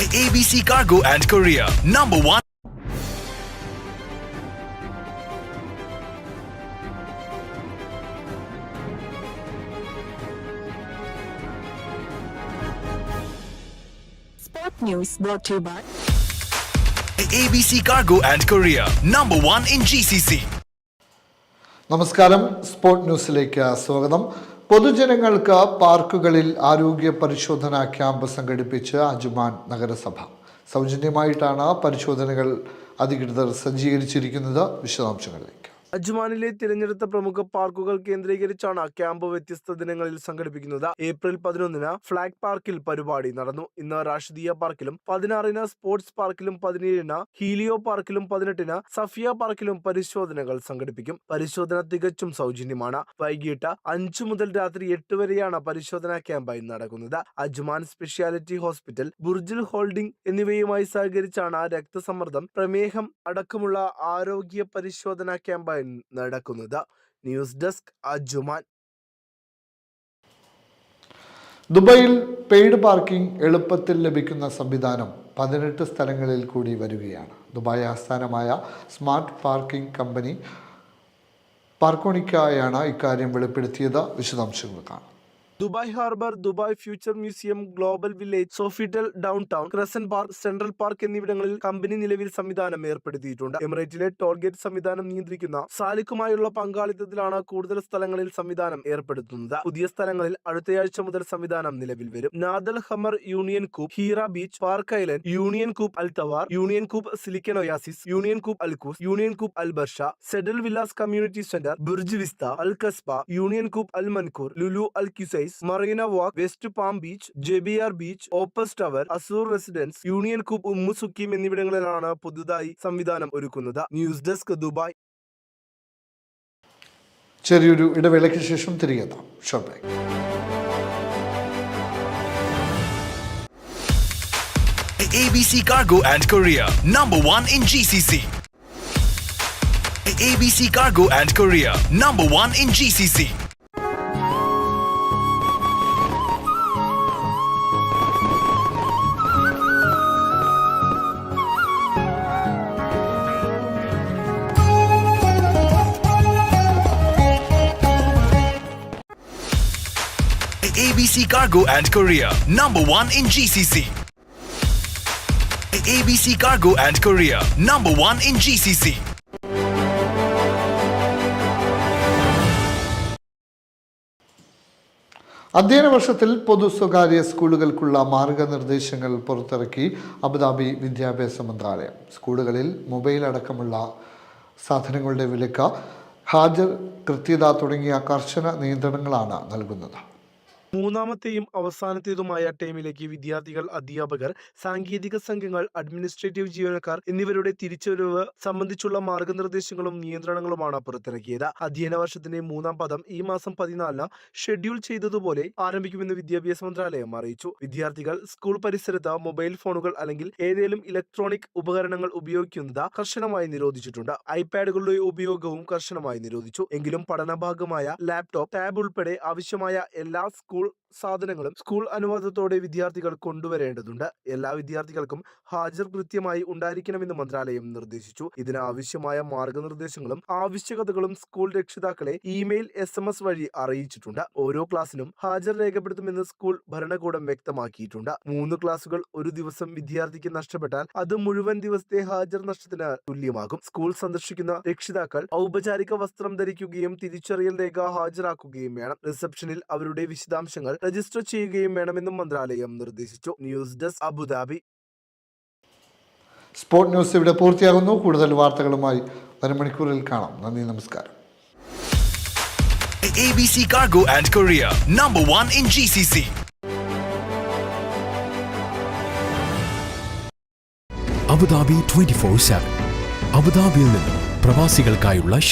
ABC Cargo and Korea, number one. Sport News brought to you by ABC Cargo and Korea, number one in GCC. നമസ്കാരം sport ന്യൂസിലേക്ക് സ്വാഗതം പൊതുജനങ്ങൾക്ക് പാർക്കുകളിൽ ആരോഗ്യ പരിശോധനാ camp സംഘടിപ്പിച്ച് Ajman നഗരസഭ. സൗജന്യമായിട്ടാണ് പരിശോധനകൾ അധികൃതർ സജ്ജീകരിച്ചിരിക്കുന്നത്. വിശദാംശങ്ങളിലേക്ക്. അജ്മാനിലെ തിരഞ്ഞെടുത്ത പ്രമുഖ പാർക്കുകൾ കേന്ദ്രീകരിച്ചാണ് ക്യാമ്പ് വ്യത്യസ്ത ദിനങ്ങളിൽ സംഘടിപ്പിക്കുന്നത്. ഏപ്രിൽ പതിനൊന്നിന് ഫ്ളാഗ് പാർക്കിൽ പരിപാടി നടന്നു. ഇന്ന് റാഷിദിയ പാർക്കിലും പതിനാറിന് സ്പോർട്സ് പാർക്കിലും പതിനേഴിന് ഹീലിയോ പാർക്കിലും പതിനെട്ടിന് സഫിയ പാർക്കിലും പരിശോധനകൾ സംഘടിപ്പിക്കും. പരിശോധന തികച്ചും സൗജന്യമാണ്. വൈകിട്ട് അഞ്ചു മുതൽ രാത്രി എട്ട് വരെയാണ് പരിശോധനാ ക്യാമ്പായി നടക്കുന്നത്. Ajman speciality hospital Burjeel holding എന്നിവയുമായി സഹകരിച്ചാണ് രക്തസമ്മർദ്ദം പ്രമേഹം അടക്കമുള്ള ആരോഗ്യ പരിശോധനാ ക്യാമ്പായി നടക്കുന്നത്. ന്യൂസ് ഡെസ്ക് അജുമാൻ ദുബൈയിൽ പെയ്ഡ് പാർക്കിംഗ് എളുപ്പത്തിൽ ലഭിക്കുന്ന സംവിധാനം പതിനെട്ട് സ്ഥലങ്ങളിൽ കൂടി വരികയാണ്. ദുബായ് ആസ്ഥാനമായ സ്മാർട്ട് പാർക്കിംഗ് കമ്പനി പാർക്കോണിക്കായാണ് ഇക്കാര്യം വെളിപ്പെടുത്തിയത്. വിശദാംശങ്ങൾ കാണാം. Dubai harbour Dubai future museum global village Sofitel downtown crescent park central park എന്നിവിടങ്ങളിൽ കമ്പനി നിലവിൽ സംവിധാനം ഏർപ്പെടുത്തിയിട്ടുണ്ട്. എമിറേറ്റിലെ ടോൾ ഗേറ്റ് സംവിധാനം നിയന്ത്രിക്കുന്ന സാലിക്കുമായുള്ള പങ്കാളിത്തത്തിലാണ് കൂടുതൽ സ്ഥലങ്ങളിൽ സംവിധാനം ഏർപ്പെടുത്തുന്നത്. പുതിയ സ്ഥലങ്ങളിൽ അടുത്തയാഴ്ച മുതൽ സംവിധാനം നിലവിൽ വരും. Nad Al Hamar Union Coop Heera Beach Park Island Union Coop Al Thawar Union Coop Silicon Oasis Union Coop Al Quoz Union Coop Al Barsha Cedre Villas Community Centre Burj Vista Al Qasba Union Coop Al Mankhool Lulu Al Qusais Marina Walk West Palm Beach JBR Beach Opus Tower Azure Residences Union Coop Umm Suqeim എന്നിവിടങ്ങളിലാണ് പുതുതായി സംവിധാനം ഒരുക്കുന്നത് news desk Dubai ചെറിയൊരു ഇടവേളയ്ക്ക് ശേഷം തിരികെ എത്താം short break ABC Cargo and Korea, number one in GCC. ABC Cargo and Korea, number one in GCC. ABC Cargo and Korea, number one in GCC. ABC Cargo and Korea, number one in GCC. അധ്യയന വർഷത്തിൽ പൊതു സ്വകാര്യ സ്കൂളുകൾക്കുള്ള മാർഗനിർദ്ദേശങ്ങൾ പുറത്തിറക്കി Abu Dhabi വിദ്യാഭ്യാസ മന്ത്രാലയം സ്കൂളുകളിൽ mobile അടക്കമുള്ള സാധനങ്ങളുടെ വിലക്ക് ഹാജർ കൃത്യത തുടങ്ങിയ കർശന നിയന്ത്രണങ്ങളാണ് നൽകുന്നത് മൂന്നാമത്തെയും അവസാനത്തേതുമായ ടൈമിലേക്ക് വിദ്യാർത്ഥികൾ അധ്യാപകർ സാങ്കേതിക സംഘങ്ങൾ അഡ്മിനിസ്ട്രേറ്റീവ് ജീവനക്കാർ എന്നിവരുടെ തിരിച്ചുവരവ് സംബന്ധിച്ചുള്ള മാർഗനിർദ്ദേശങ്ങളും നിയന്ത്രണങ്ങളുമാണ് പുറത്തിറക്കിയത്. അധ്യയന വർഷത്തിന്റെ മൂന്നാം പദം ഈ മാസം പതിനാലിന് ഷെഡ്യൂൾ ചെയ്തതുപോലെ ആരംഭിക്കുമെന്ന് വിദ്യാഭ്യാസ മന്ത്രാലയം അറിയിച്ചു. വിദ്യാർത്ഥികൾ സ്കൂൾ പരിസരത്ത് മൊബൈൽ ഫോണുകൾ അല്ലെങ്കിൽ ഏതെങ്കിലും ഇലക്ട്രോണിക് ഉപകരണങ്ങൾ ഉപയോഗിക്കുന്നത് കർശനമായി നിരോധിച്ചിട്ടുണ്ട്. ഐപാഡുകളുടെ ഉപയോഗവും കർശനമായി നിരോധിച്ചു. എങ്കിലും പഠനഭാഗമായ ലാപ്ടോപ്പ് ടാബ് ഉൾപ്പെടെ ആവശ്യമായ എല്ലാ സ്കൂൾ school സാധനങ്ങളും സ്കൂൾ അനുവാദത്തോടെ വിദ്യാർത്ഥികൾ കൊണ്ടുവരേണ്ടതുണ്ട്. എല്ലാ വിദ്യാർത്ഥികൾക്കും ഹാജർ കൃത്യമായി ഉണ്ടായിരിക്കണമെന്ന് മന്ത്രാലയം നിർദ്ദേശിച്ചു. ഇതിനാവശ്യമായ മാർഗനിർദ്ദേശങ്ങളും ആവശ്യകതകളും സ്കൂൾ രക്ഷിതാക്കളെ ഇമെയിൽ എസ് എം എസ് വഴി അറിയിച്ചിട്ടുണ്ട്. ഓരോ ക്ലാസ്സിനും ഹാജർ രേഖപ്പെടുത്തുമെന്ന് സ്കൂൾ ഭരണകൂടം വ്യക്തമാക്കിയിട്ടുണ്ട്. മൂന്ന് ക്ലാസുകൾ ഒരു ദിവസം വിദ്യാർത്ഥിക്ക് നഷ്ടപ്പെട്ടാൽ അത് മുഴുവൻ ദിവസത്തെ ഹാജർ നഷ്ടത്തിന് തുല്യമാകും. സ്കൂൾ സന്ദർശിക്കുന്ന രക്ഷിതാക്കൾ ഔപചാരിക വസ്ത്രം ധരിക്കുകയും തിരിച്ചറിയൽ രേഖ ഹാജരാക്കുകയും വേണം. റിസപ്ഷനിൽ അവരുടെ വിശദാംശങ്ങൾ രജിസ്റ്റർ ചെയ്യുകയും വേണമെന്നും മന്ത്രാലയം നിർദ്ദേശിച്ചു. News desk Abu Dhabi. Sport news ഇവിടെ പൂർത്തിയാകുന്നു. കൂടുതൽ വാർത്തകളുമായി വരും മണിക്കൂറിൽ കാണാം. നന്ദി നമസ്കാരം. ABC Cargo and Korea, number one in GCC. Abu Dhabi twenty four seven അബുദാബിയിൽ നിന്നും പ്രവാസികൾക്കായുള്ള